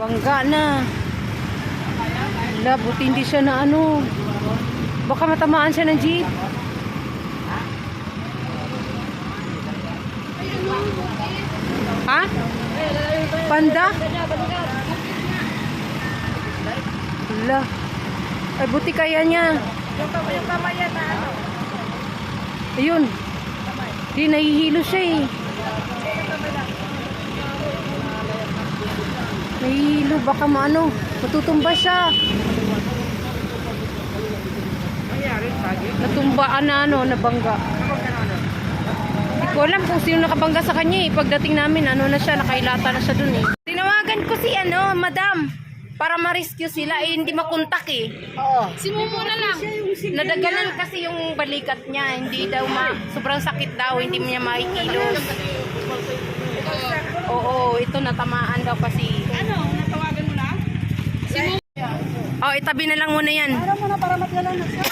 Bangga na. Wala, buti hindi siya na ano. Baka matamaan siya ng jeep. Ha? Panda? Wala. Ay, buti kaya niya. Yung, kam- yung kamay na ano. Ayun. Di, nahihilo siya eh. Nahihilo, baka maano, matutumba siya. Natumbaan na ano, nabangga. Hindi ko alam kung sino nakabangga sa kanya eh. Pagdating namin, ano na siya, nakailata na siya dun eh. Tinawagan ko si ano, madam, para ma-rescue sila eh, hindi makontak eh. Oo. Simumo na lang. Nadaganan kasi yung balikat niya, hindi daw ma, sobrang sakit daw, hindi niya maikilos. Oo, ito natamaan daw kasi. Ano, natawagan mo na? Oh, itabi na lang muna yan. Para mo na para matgalan na siya.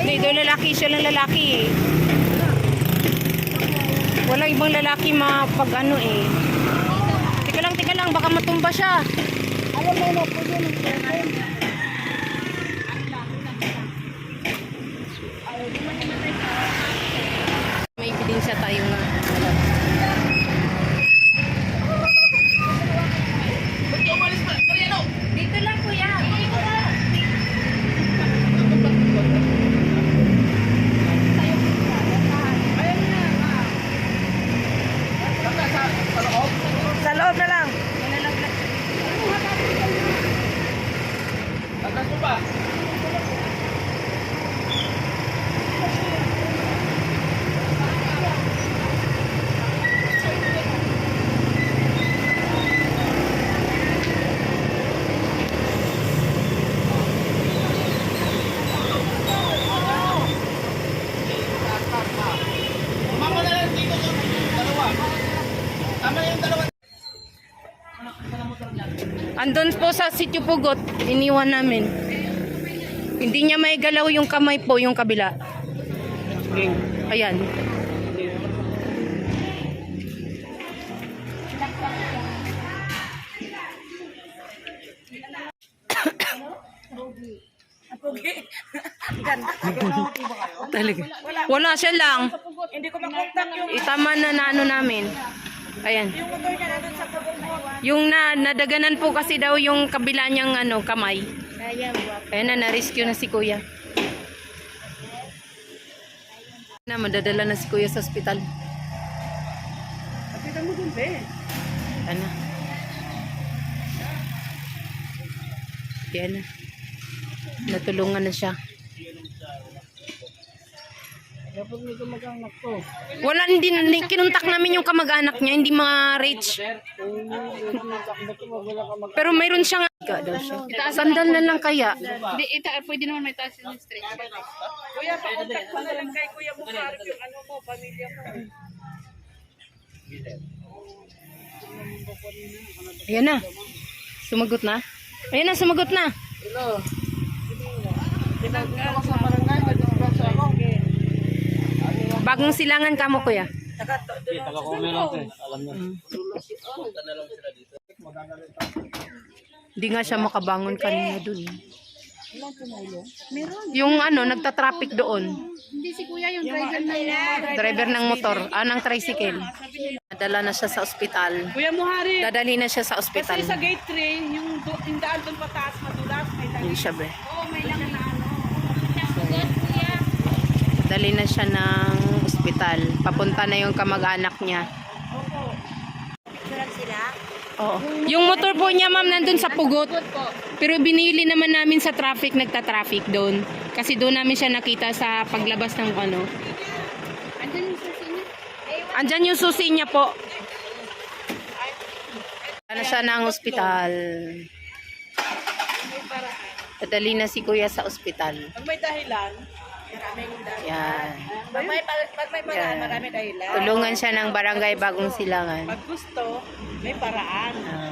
Hindi, doon lalaki, siya lang lalaki eh. Wala ibang lalaki mapag ano eh. Tika lang, tika lang, baka matumba siya. Alam mo na po yun. Ang problem. Andun po sa sityo Pugot, iniwan namin. Hindi niya may galaw yung kamay po, yung kabila. Ayan. Talaga. Wala siya lang. Hindi ko makontak yung Itama na na ano namin. Ayan. yung motor niya. Yung na, nadaganan po kasi daw yung kabila niyang ano, kamay. Ayan na, na-rescue na si kuya. Na, madadala na si kuya sa ospital. Kapita mo dun, be. Ano? Yan na. Natulungan na siya. Kapag may gumagangat ko. Wala, hindi, hindi kinuntak namin yung kamag-anak niya, hindi ma-reach. Pero mayroon siyang... Ika daw siya. Sandal na lang kaya. Hindi, ita, pwede naman may taas yung stretch. Kuya, pakontak mo na lang kay Kuya Mukarip yung ano mo, pamilya mo. Ayan na. Sumagot na. Ayan na, sumagot na. Pinagkakawa sa barangay, madisgrasya ako. Bagong silangan ka mo, kuya. Hindi nga siya makabangon kanina dun. Yung ano, nagta-traffic doon. Hindi si kuya yung driver na Driver ng motor, ah, ng tricycle. Nadala na siya sa ospital. Kuya Muhari, Dadali na siya sa ospital. kasi sa gate 3, yung, yung daan doon pataas, madulas. Hindi siya, be. Oo, may lang na ano. Dali na siya ng ospital. Papunta na yung kamag-anak niya. Oo. Yung motor po niya, ma'am, nandun sa pugot. Pero binili naman namin sa traffic, nagta-traffic doon. Kasi doon namin siya nakita sa paglabas ng ano. Andyan yung susi niya. Andyan yung susi niya po. Ano siya ng ospital. Dadali na si kuya sa ospital. Pag may dahilan, maraming dahilan. Yan. Pag may, pag may paraan, Yan. maraming dahilan. Tulungan siya ng barangay bagong silangan. Pag gusto, may paraan. Ah.